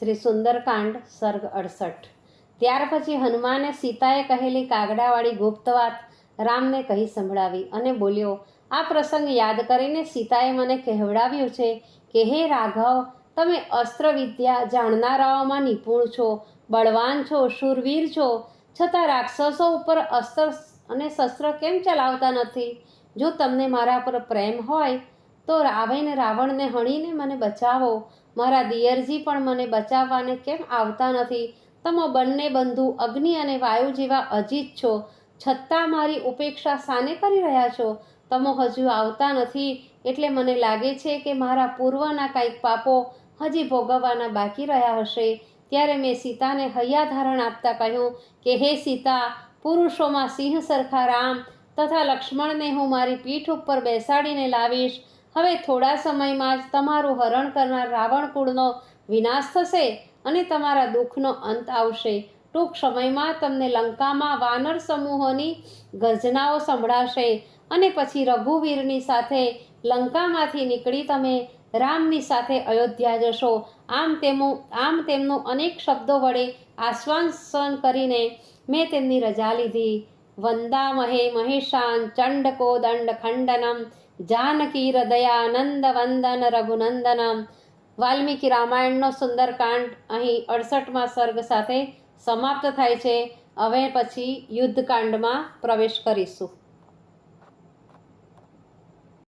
શ્રી સુંદરકાંડ, સર્ગ અડસઠ. ત્યાર પછી હનુમાને સીતાએ કહેલી કાગડાવાળી ગુપ્ત વાત રામને કહી સંભળાવી અને બોલ્યો, આ પ્રસંગ યાદ કરીને સીતાએ મને કહેવડાવ્યું છે કે, હે રાઘવ, તમે અસ્ત્ર વિદ્યા જાણનારાઓમાં નિપુણ છો, બળવાન છો, શૂરવીર છો. છતાં રાક્ષસો ઉપર અસ્ત્ર અને શસ્ત્ર કેમ ચલાવતા નથી? જો તમને મારા પર પ્રેમ હોય તો રાવણ રાવણને હણીને મને બચાવો. મારા દિયરજી પણ મને બચાવવાને કેમ આવતા નથી? તમે બંને બંધુ અગ્નિ અને વાયુ જેવા અજીત છો. છતાં મારી ઉપેક્ષા સાને કરી રહ્યા છો? તમે હજુ આવતા નથી એટલે મને લાગે છે કે મારા પૂર્વના કંઈક પાપો હજી ભોગવવાના બાકી રહ્યા હશે. ત્યારે મેં સીતાને હૈયાધારણ આપતા કહ્યું કે, હે સીતા, પુરુષોમાં સિંહ સરખા રામ તથા લક્ષ્મણને હું મારી પીઠ ઉપર બેસાડીને લાવીશ. હવે થોડા સમયમાં જ તમારું હરણ કરનાર રાવણ કુળનો વિનાશ થશે અને તમારા દુઃખનો અંત આવશે. ટૂંક સમયમાં તમને લંકામાં વાનર સમૂહોની ગર્જનાઓ સંભળાશે અને પછી રઘુવીરની સાથે લંકામાંથી નીકળી તમે રામની સાથે અયોધ્યા જશો. આમ તેમનું આમ તેમનું અનેક શબ્દો વડે આશ્વાસન કરીને મેં તેમની રજા લીધી. વંદામહે મહેશાન ચંડકો દંડ ખંડનમ જાનકી હૃદયાનંદ વંદન રઘુનંદનમ વાલ્મીકી રામાયણનો સુંદરકાંડ અહીં અડસઠમાં સર્ગ સાથે સમાપ્ત થાય છે. હવે પછી યુદ્ધકાંડમાં પ્રવેશ કરીશું.